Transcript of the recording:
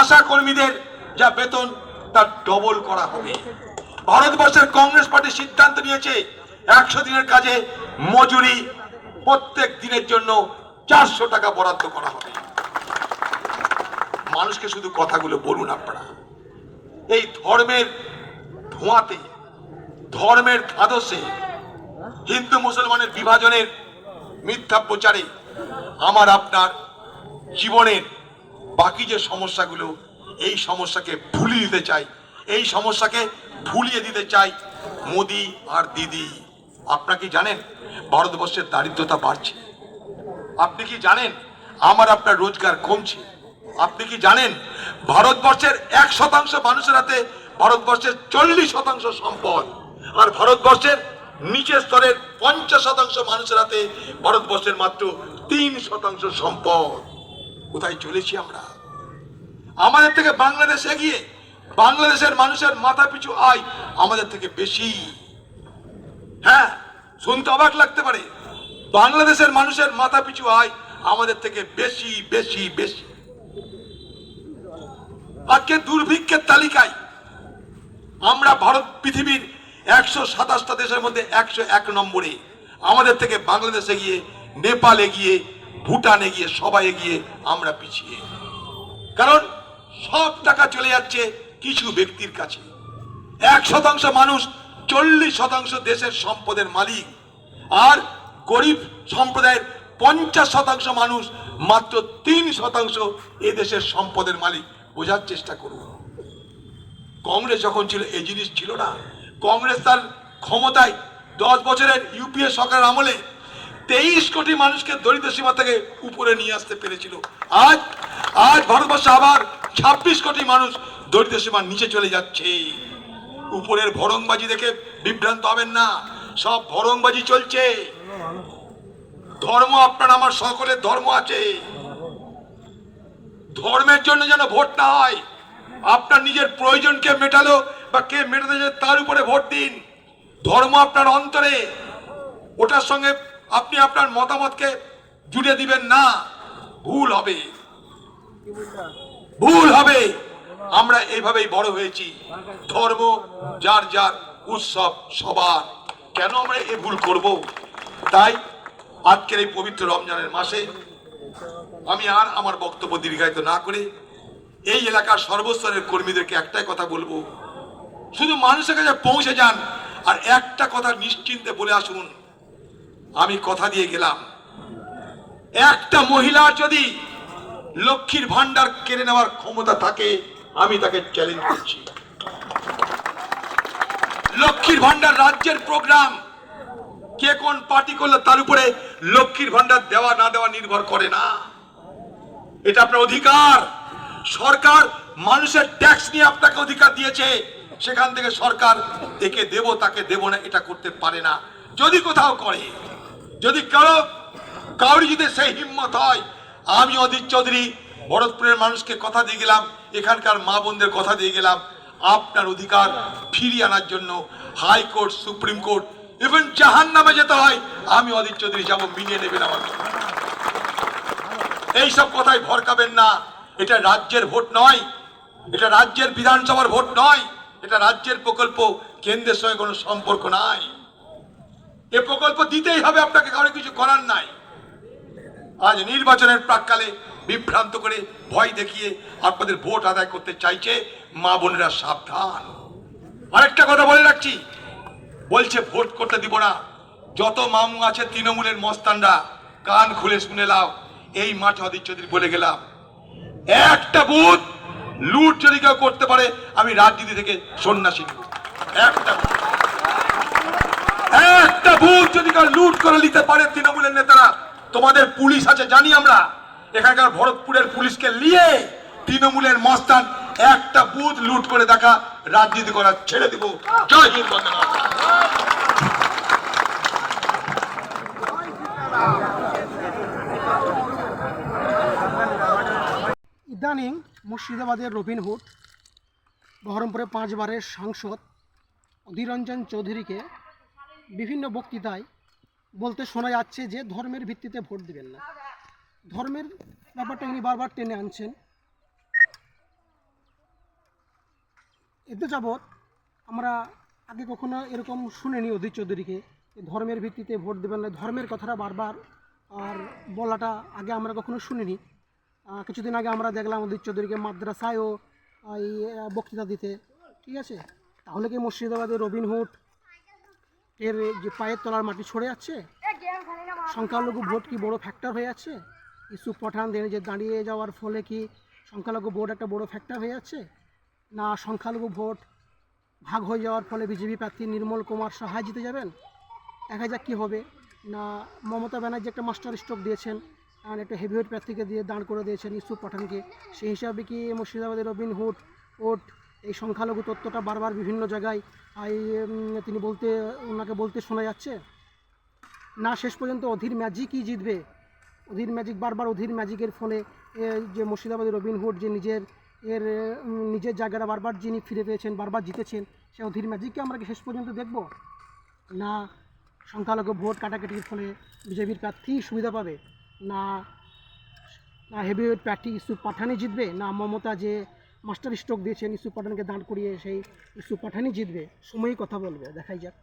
আশা কর্মীদের যা বেতন, তা ডবল করা হবে। ভারতবর্ষের কংগ্রেস পার্টি সিদ্ধান্ত নিয়েছে, একশো দিনের কাজে মজুরি প্রত্যেক দিনের জন্য চারশো টাকা বরাদ্দ করা হবে। মানুষকে শুধু কথাগুলো বলুন আপনারা। এই ধর্মের ধোঁয়াতে, ধর্মের ধাদসে, হিন্দু মুসলমানের বিভাজনের মিথ্যা প্রচারে আমার আপনার জীবনের বাকি যে সমস্যাগুলো, এই সমস্যাকে ভুলিয়ে দিতে চাই। এই সমস্যাকে ভুলিয়ে দিতে চাই মোদি আর দিদি। আপনারা কি জানেন? ভারতবর্ষের দারিদ্রতা বাড়ছে। আপনি কি জানেন? আমার আপনার রোজগার কমছে। আপনি কি জানেন? ভারতবর্ষের এক শতাংশ মানুষের হাতে ভারতবর্ষের চল্লিশ শতাংশ সম্পদ। আর ভারতবর্ষের নিচের স্তরের পঞ্চাশ শতাংশ মানুষের হাতে ভারতবর্ষের মাত্র তিন শতাংশ সম্পদ। কোথায় চলেছি আমরা? আমাদের থেকে বাংলাদেশ এগিয়ে, বাংলাদেশের মানুষের মাথা পিছু আয় আমাদের থেকে বেশি। হ্যাঁ শুনতে অবাক লাগতে পারে। বাংলাদেশের মানুষের মাথা পিছু আয় আমাদের থেকে বেশি বেশি বেশি। আজকে দুর্ভিক্ষের তালিকায় আমরা ভারত পৃথিবীর একশো সাতাশটা দেশের মধ্যে একশো এক নম্বরে। আমাদের থেকে বাংলাদেশে গিয়ে নেপালে গিয়ে ভুটানে গিয়ে সবাই এগিয়ে আমরা পিছিয়ে। কারণ সব টাকা চলে যাচ্ছে কিছু ব্যক্তির কাছে। এক শতাংশ মানুষ চল্লিশ শতাংশ দেশের সম্পদের মালিক। আর গরিব সম্প্রদায়ের পঞ্চাশ শতাংশ মানুষ মাত্র তিন শতাংশ এ দেশের সম্পদের মালিক। বোঝার চেষ্টা করুন। কংগ্রেস যখন ছিল, এই জিনিস ছিল না। কংগ্রেস তার ক্ষমতায় দশ বছরের ইউপিএ সরকার আমলে তেইশ কোটি মানুষকে দরিদ্র সীমা থেকে উপরে নিয়ে আসতে পেরেছিল। আজ আজ ভারতবর্ষে আবার ছাব্বিশ কোটি মানুষ দরিদ্র সীমার নিচে চলে যাচ্ছে। উপরের ভরংবাজি দেখে বিভ্রান্ত হবেন না। সব ভরংবাজি চলছে। ধর্ম আপনার আমার সকলের ধর্ম আছে। ধর্মের জন্য যেন ভোট না হয়। আপনার নিজের প্রয়োজনকে মেটালো বা কে মেটাতে যায় তার উপরে ভোট দিন। ধর্ম আপনার অন্তরে। ওটার সঙ্গে আপনি আপনার মতামতকে জুড়ে দিবেন না। ভুল হবে। ভুল হবে। আমরা এইভাবেই বড় হয়েছি। ধর্ম, যার যার উৎসব, সবার। কেন আমরা এই ভুল করব? তাই আজকের এই পবিত্র রমজানের মাসে আমি আর আমার বক্তব্য দীর্ঘায়িত না করে এই এলাকার সর্বস্তরের কর্মীদেরকে একটাই কথা বলব। শুধু মানুষের কাছে পৌঁছে যান আর একটা কথা নিশ্চিন্তে বলে আসুন। আমি কথা দিয়ে গেলাম। একটা মহিলার যদি লক্ষ্মীর ভান্ডার কেড়ে নেওয়ার ক্ষমতা থাকে আমি তাকে চ্যালেঞ্জ করছি। লক্ষ্মীর ভান্ডার রাজ্যের প্রোগ্রাম কে কোন পার্টি করলে তার উপরে লক্ষ্মীর ভান্ডার দেওয়া না দেওয়া নির্ভর করে না। এটা আপনার অধিকার। সরকার মানুষের ট্যাক্স নিয়ে আপনাকে অধিকার দিয়েছে। সেখান থেকে সরকার একে দেব, তাকে দেব না, এটা করতে পারে না। যদি কোথাও করে, যদি কারও, কাউরি যদি সেই হিম্মত হয় আমি অদিত চৌধুরী ভরতপুরের মানুষকে কথা দিয়ে গেলাম, এখানকার মা বোনদের কথা দিয়ে গেলাম। আপনার অধিকার ফিরিয়ে আনার জন্য high court, supreme court even জাহান নামে যেতে হয়, আমি অদিত চৌধুরী যাব, মিলিয়ে নেবেন আমার এইসব কথায় ভরকাবেন না। এটা রাজ্যের ভোট নয়, এটা রাজ্যের বিধানসভার ভোট নয়, এটা রাজ্যের প্রকল্প, কেন্দ্রের সঙ্গে কোনো সম্পর্ক নাই। এ প্রকল্প দিতেই হবে, আপনাকে কারও কিছু করার নাই। আজ নির্বাচনের প্রাককালে বিভ্রান্ত করে ভয় দেখিয়ে আপনাদের ভোট আদায় করতে চাইছে মা বোনেরা সাবধান। আরেকটা কথা বলে রাখছি। বলছে ভোট করতে দিব না। যত মামু আছে তৃণমূলের মস্তানরা, কান খুলে শুনে লাও। এই মাঠে অদিত চৌধুরী বলে গেলাম, একটা বুথ লুট যদি কেউ করতে পারে, আমি রাজনীতি থেকে সন্ন্যাসী একটা। একটা বুথ যদি কেউ লুট করে নিতে পারে তৃণমূলের নেতারা তোমাদের পুলিশ আছে, জানি আমরা। এখানকার ভরতপুরের পুলিশকে নিয়ে তৃণমূলের মস্তান একটা বুথ লুট করে দেখা, রাজনীতি করা ছেড়ে দিব। জয় হিন্দ ইদানিং মুর্শিদাবাদের রবিনহুড বহরমপুরে পাঁচবারের সাংসদ অধীররঞ্জন চৌধুরীকে বিভিন্ন বক্তৃতায় বলতে শোনা যাচ্ছে যে ধর্মের ভিত্তিতে ভোট দিবেন না। ধর্মের ব্যাপারটা উনি বারবার টেনে আনছেন। এতে যাবৎ আমরা আগে কখনো এরকম শুনিনি অধীর চৌধুরীকে ধর্মের ভিত্তিতে ভোট দেবেন না। ধর্মের কথাটা বারবার আর বলাটা আগে আমরা কখনো শুনিনি। কিছুদিন আগে আমরা দেখলাম অধীর চৌধুরীকে মাদ্রাসায়ও এই বক্তৃতা দিতে। ঠিক আছে? তাহলে কি মুর্শিদাবাদে রবিনহুড এর যে পায়ের তলার মাটি সরে যাচ্ছে, সংখ্যালঘু ভোট কি বড় ফ্যাক্টর হয়ে যাচ্ছে ইস্যু পঠানদের যে দাঁড়িয়ে যাওয়ার ফলে কি সংখ্যালঘু ভোট একটা বড় ফ্যাক্টর হয়ে যাচ্ছে না, সংখ্যালঘু ভোট ভাগ হয়ে যাওয়ার ফলে বিজেপি প্রার্থী নির্মল কুমার সাহা জিতে যাবেন? দেখা যাক কী হবে। না, মমতা ব্যানার্জি একটা মাস্টার স্ট্রোক দিয়েছেন আর একটা হেভিওয়েট প্রার্থীকে দিয়ে দাঁড় করে দিয়েছেন ইউসুফ পাঠানকে। সেই হিসাবে কি মুর্শিদাবাদের রবিন হুড ওট এই সংখ্যালঘু তত্ত্বটা বারবার বিভিন্ন জায়গায় তিনি বলতে, ওনাকে বলতে শোনা যাচ্ছে। না, শেষ পর্যন্ত অধীর ম্যাজিকই জিতবে। অধীর ম্যাজিক, বারবার অধীর ম্যাজিকের ফলে যে মুর্শিদাবাদের রবিনহুড যে নিজের, এর নিজের জায়গাটা বারবার যিনি ফিরে পেয়েছেন, বারবার জিতেছেন, সে অধীর ম্যাজিককে আমরা কি শেষ পর্যন্ত দেখব? না, সংখ্যালঘু ভোট কাটাকাটির ফলে বিজেপির প্রার্থী সুবিধা পাবে। না না, হেভিওয়েট প্রার্থী ইস্যু পাঠানই জিতবে। না, মমতা যে মাস্টার স্ট্রোক দিয়েছেন ইস্যু পাঠানকে দাঁড় করিয়ে সেই ইস্যু পাঠানই জিতবে। সময়ই কথা বলবে, দেখাই যাক।